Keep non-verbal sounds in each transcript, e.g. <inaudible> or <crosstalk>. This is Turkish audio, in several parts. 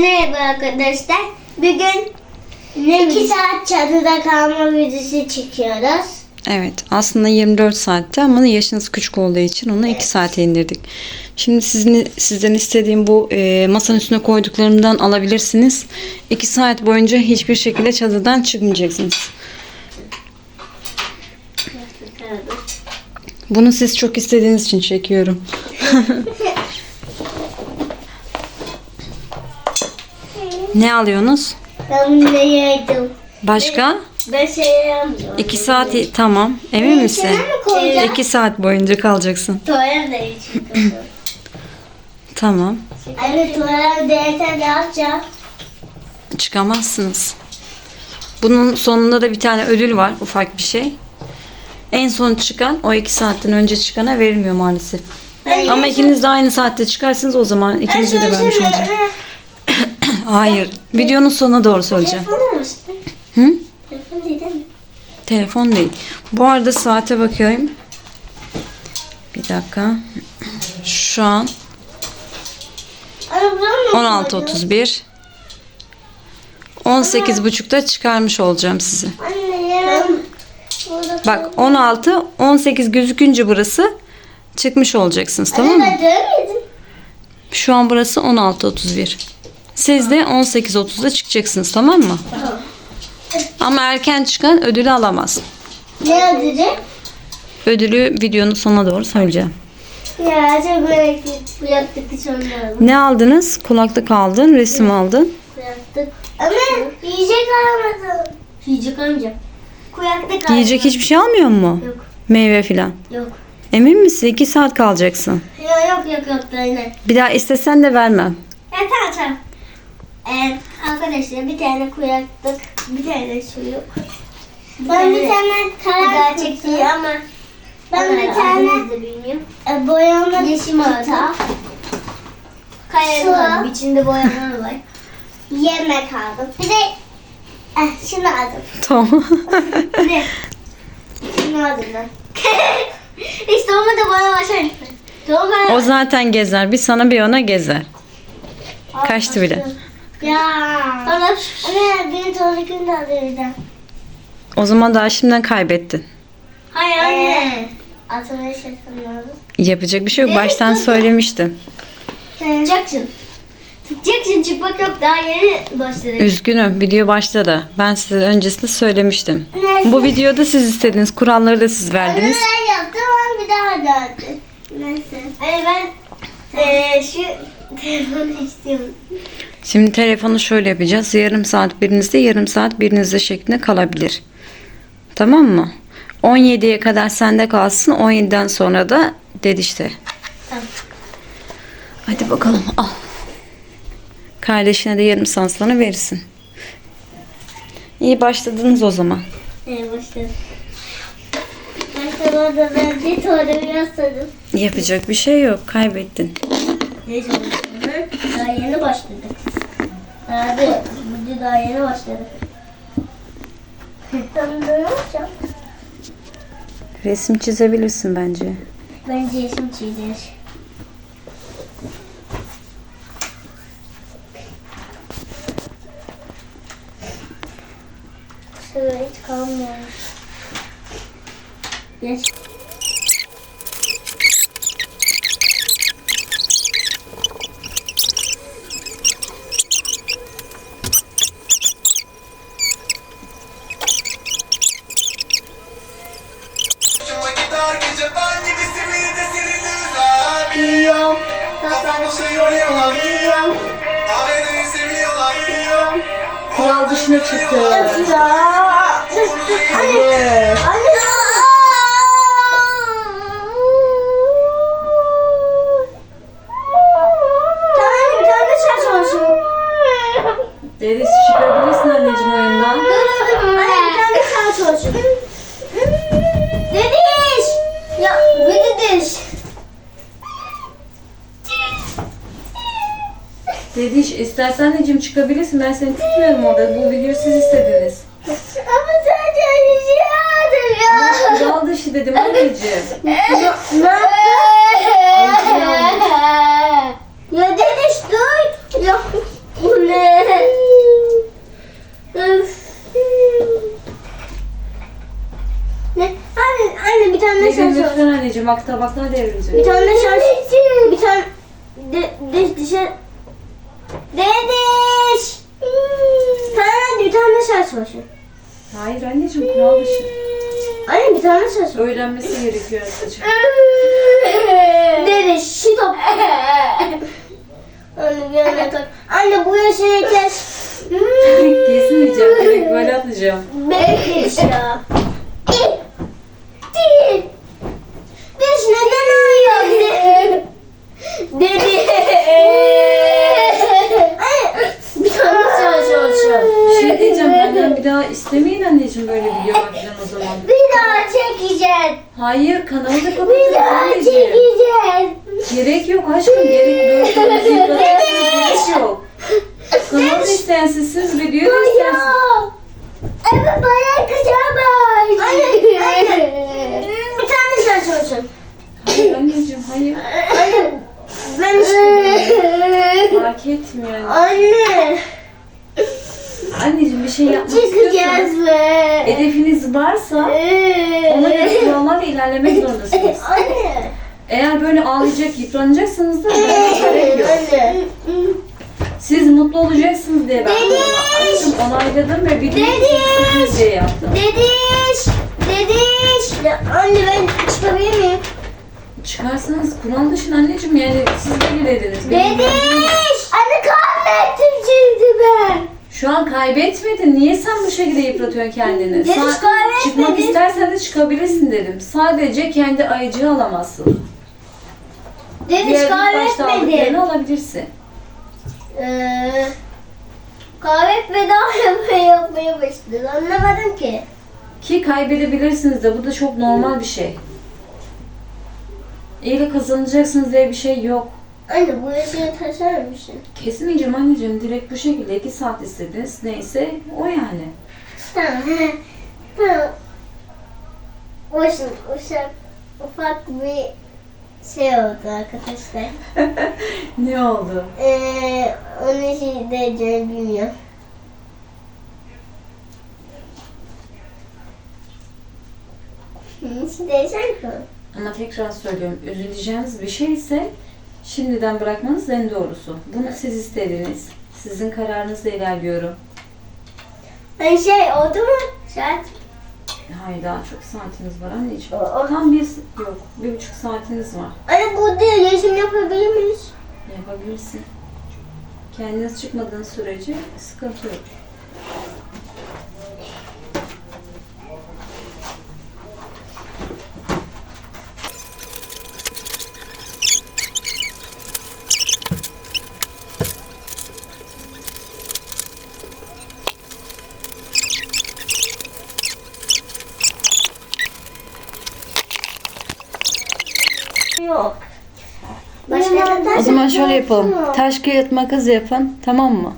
Merhaba arkadaşlar. Bugün ne iki saat çadıda kalma videosu çekiyoruz. Evet aslında 24 saatte ama yaşınız küçük olduğu için onu 2 saate indirdik. Şimdi sizin, sizden istediğim bu e, masanın üstüne koyduklarımdan alabilirsiniz. 2 saat boyunca hiçbir şekilde çadırdan çıkmayacaksınız. Bunu siz çok istediğiniz için çekiyorum. <laughs> ne alıyorsunuz? Ben bunu yedim. Başka? Ben şey yapmıyorum. 2 saat tamam. Emin misin? Sana mı koyacağım? 2 saat boyunca kalacaksın. Tuvalet de içiyorum. Tamam. Anne tuvalet değerse ne yapacağım? Çıkamazsınız. Bunun sonunda da bir tane ödül var. Ufak bir şey. En son çıkan o iki saatten önce çıkana verilmiyor maalesef. Ama ikiniz de aynı saatte çıkarsınız o zaman ikinize de vermiş olacağım. Hayır. Videonun sonuna doğru söyleyeceğim. Telefon olmuştu. Hı? Telefon değil mi? Telefon değil. Bu arada saate bakıyorum. Bir dakika. Şu an mı? 16.31. 18.30'da çıkarmış olacağım sizi. Anne ya. Burada Bak 16, 18 gözükünce burası çıkmış olacaksınız tamam mı? Ben. Şu an burası 16.31. Siz de 18.30'da çıkacaksınız tamam mı? Ama erken çıkan ödülü alamaz. Ne ödeyecek? Ödülü videonun sonuna doğru söyleyeceğim. Ya çok hiç olmadı. Ne aldınız? Kulaklık aldın, resim aldın. Kuyaktık. Ama yiyecek almadım. Yiyecek almayacağım. Kuyaktık aldım. Yiyecek hiçbir şey almıyor mu? Yok. Meyve filan. Yok. Emin misin? 2 saat kalacaksın. Yok yok yok yok aynen. Bir daha istesen de vermem. Ya tamam tamam. Ee, arkadaşlar bir tane kuyaktık. Bir tane su yok. Ben bir tane karar çekiyor ama ben bir tane e, boyama yeşim aldım. Kalem aldım. İçinde boyamalar var. Yemek aldım. Bir de eh, şunu aldım. Tamam. Ne? Şunu aldım ben. <laughs> işte onu da bana başar. Doğru o zaten gezer. Bir sana bir ona gezer. Kaçtı bile. Ya. Ana, anne benim tuvaletimi de alırdı. O zaman daha şimdiden kaybettin. Hayır anne. Atmaya şey lazım. Yapacak bir şey yok. Baştan söylemiştim. Çıkacaksın. Çıkacaksın çıkmak yok daha yeni başladı. Üzgünüm. Video başladı. Ben size öncesinde söylemiştim. Neyse. Bu videoda siz istediniz. Kuralları da siz verdiniz. Ben yaptım ama bir daha dağıttı. Neyse. Hani ben eee şu telefonu istiyorum. Şimdi telefonu şöyle yapacağız. Yarım saat birinizde, yarım saat birinizde şeklinde kalabilir. Tamam mı? 17'ye kadar sende kalsın. 17'den sonra da dedi işte. Tamam. Hadi bakalım al. Kardeşine de yarım saat sonra verirsin. İyi başladınız o zaman. Evet başladı. Başta orada ben bir tuvalimi yasladım. Yapacak bir şey yok. Kaybettin. Neyse başladı. Daha yeni başladı. Abi video daha yeni başladı. Ben böyle yapacağım. Resim çizebilirsin bence. Bence yeşim çiğdir. Şöyle hiç kalmıyor. Geç. Şey yoruyorlar. Yiyorum. Aileyi seviyorlar Yiyorum. Kural dışına çıktı. Ya. Anne. Anne. Dedi istersen anneciğim çıkabilirsin. Ben seni tutmuyorum orada. Bu videoyu siz istediniz. Ama sadece şey Ama hatırlıyorum. kural dışı dedim anneciğim. Ya deniz dur. Ya bu ne? Ne? Anne, anne bir tane Ne sen sor. lütfen anneciğim bak tabaklar devrilecek. Bir tane sen Bir tane de, de, de, Hayır anneciğim kural dışı. Anne bir tane var. Öğrenmesi gerekiyor anneciğim. <laughs> Dediş. Stop. Anne bir tak. Anne bu yaşını kes. Kesinmeyeceğim. Direkt böyle atacağım. Bekleş ya. Biz neden ağlıyoruz? Dedi. Ay, Bir tane şarj olsun. Bir şey diyeceğim daha istemeyin anneciğim böyle videolar falan o zaman. Bir daha çekeceğiz. Hayır kanalı da Bir kapatacağız daha anneciğim. çekeceğiz. Gerek yok aşkım gerek yok. Müzik gerek yok. Kanalı isteyen sizsiniz, videoyu da isteyen siz. Evet bana kızamaz. Anne, anne. Bir tane şarj olsun. Hayır anneciğim hayır. Anne. Ben istiyorum. Fark etmiyor. yani. Anne. Anneciğim bir şey yapmak Çıkacağız istiyorsanız mı? hedefiniz varsa ona göre kurallarla ilerlemek zorundasınız. Anne. Eğer böyle ağlayacak, yıpranacaksınız da böyle gerek yok. Siz mutlu olacaksınız diye ben bunu açtım, onayladım ve videoyu izleyeceksiniz diye yaptım. Dediş. Dediş. Ya Anne ben çıkabilir miyim? Çıkarsanız kural dışın anneciğim yani siz de bilediniz. Benim- Dediş. Anne kaybettim şimdi ben. Şu an kaybetmedin. Niye sen bu şekilde yıpratıyorsun kendini? Sa- kaybetmedin. Çıkmak istersen de çıkabilirsin dedim. Sadece kendi ayıcığı alamazsın. Dediş Diğer ilk başta kaybetmedim. aldıklarını alabilirsin. Ee, kahve bedava <laughs> yapmaya yapmaya başladı. Anlamadım ki. Ki kaybedebilirsiniz de bu da çok normal bir şey. İyi kazanacaksınız diye bir şey yok. Anne bu yaşını taşır mısın? Kesinlikle anneciğim direkt bu şekilde 2 saat istediniz. Neyse o yani. Tamam. he. <laughs> Tamam. Boşun ufak, ufak bir şey oldu arkadaşlar. <laughs> ne oldu? Ee, onun için de bilmiyorum. Ama tekrar söylüyorum üzüleceğiniz bir şey ise şimdiden bırakmanız en doğrusu. Bunu siz istediniz. Sizin kararınızla ilerliyorum. Hani şey oldu mu? Saat. Hayır daha çok saatiniz var anneciğim. Aa. Tam bir yok. Bir buçuk saatiniz var. Anne burada yaşam yapabilir miyiz? Yapabilirsin. Kendiniz çıkmadığınız sürece sıkıntı yok. Yok. Başka O zaman şöyle yapalım. Taş kağıt makas yapın. Tamam mı?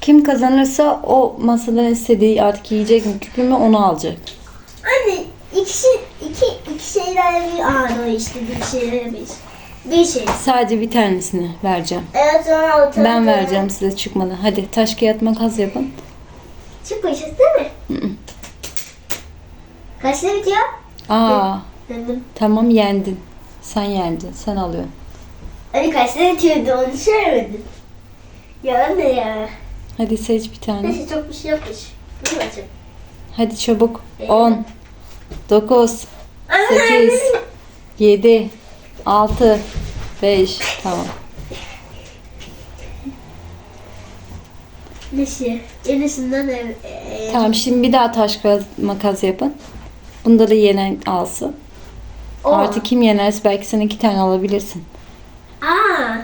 Kim kazanırsa o masadan istediği artık yiyecek mi küpü mü onu alacak. Anne ikisi iki iki şeyler bir ağır o işte bir şeyler bir bir şey. Sadece bir tanesini vereceğim. Evet sonra o Ben vereceğim size çıkmadan. Hadi taş kağıt makas yapın. Çıkmayacağız değil mi? Hı hı. Kaçta bitiyor? Aa Dedim. tamam yendin. Sen yendin. Sen alıyorsun. Hani kaçta bitiyordu onu söylemedin. Ya anne ya. Hadi seç bir tane. Neyse çok bir şey yapmış. Bunu açayım. Hadi çabuk. 10 9 Anne. 8 7 6 5 tamam. Neyse. Yenisinden ev. E, Tamam şimdi bir daha taş kağıt makas yapın. Bunda da yenen alsın. O. Artık kim yenerse belki sen iki tane alabilirsin. Aa.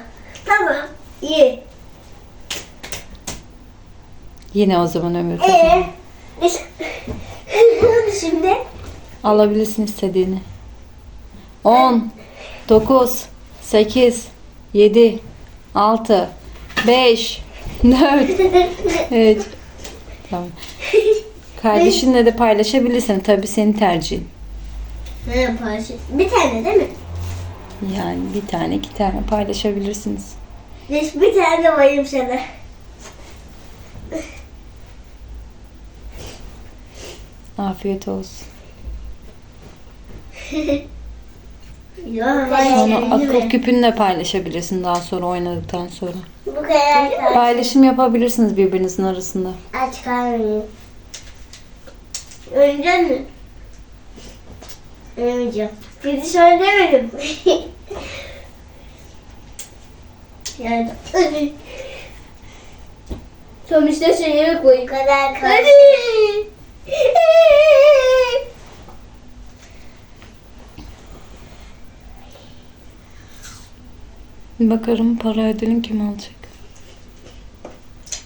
Tamam. İyi. Yine o zaman ömür Ee. kazanır. Oldu <laughs> şimdi? Alabilirsin istediğini. 10 9 8 7 6 5 4 3 Tamam. Kardeşinle de paylaşabilirsin. Tabii senin tercihin. Ne yaparsın? Bir tane değil mi? Yani bir tane iki tane paylaşabilirsiniz. Neyse bir tane bayım sana. Afiyet olsun. <laughs> Sonra akıl küpünle paylaşabilirsin daha sonra oynadıktan sonra. Bu kadar Paylaşım yapabilirsiniz birbirinizin arasında. aç kalmayayım. Önce mi? Önce. Sizi söylemedim. yani. Sonuçta şeyleri koy. Kadar Hadi. Bakarım para ödülün kim alacak?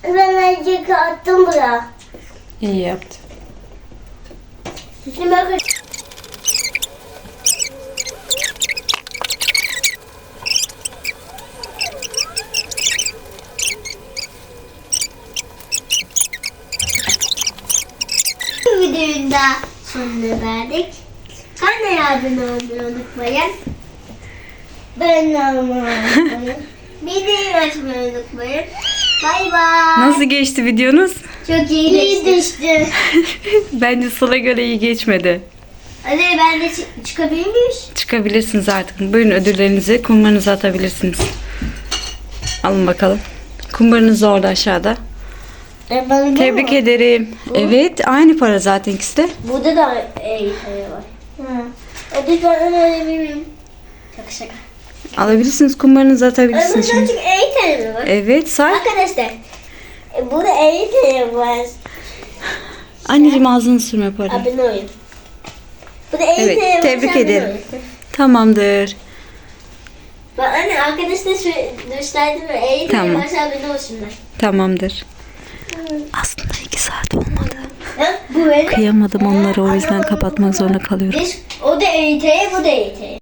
Ben azıcık attım buraya. İyi yaptı. Şimdi bakın. Bu videonun da sonuna verdik. Anne abone olmayı unutmayın. Ben olmayı Videoyu açmayı unutmayın. Bay bay. Nasıl geçti videonuz? Çok iyi, iyi düştü. <laughs> Bence sana göre iyi geçmedi. Hadi ben de çı- çıkabilir miyiz? Çıkabilirsiniz artık. Buyurun ödüllerinizi kumbarınıza atabilirsiniz. Alın bakalım. Kumbarınız da orada aşağıda. Tebrik ederim. Evet aynı para zaten ikisi de. Burada da iyi sayı var. Hı. Hadi ben öyle miyim? Çok şaka. Alabilirsiniz kumbarınızı Burada atabilirsiniz şimdi. çünkü iyi sayı mi var? Evet say. Arkadaşlar e, burada iyi sayı var. Anneciğim ağzını sürme para. Abone olun. Burada iyi Evet, sayı var. tebrik ederim. olun. Tamamdır. Bak anne arkadaşlar şu gösterdim mi? İyi sayı Tamam. varsa abone olsunlar. Tamamdır. Aslında iki saat olmadı. Kıyamadım onları o yüzden kapatmak zorunda kalıyorum. O da sayı, bu da sayı.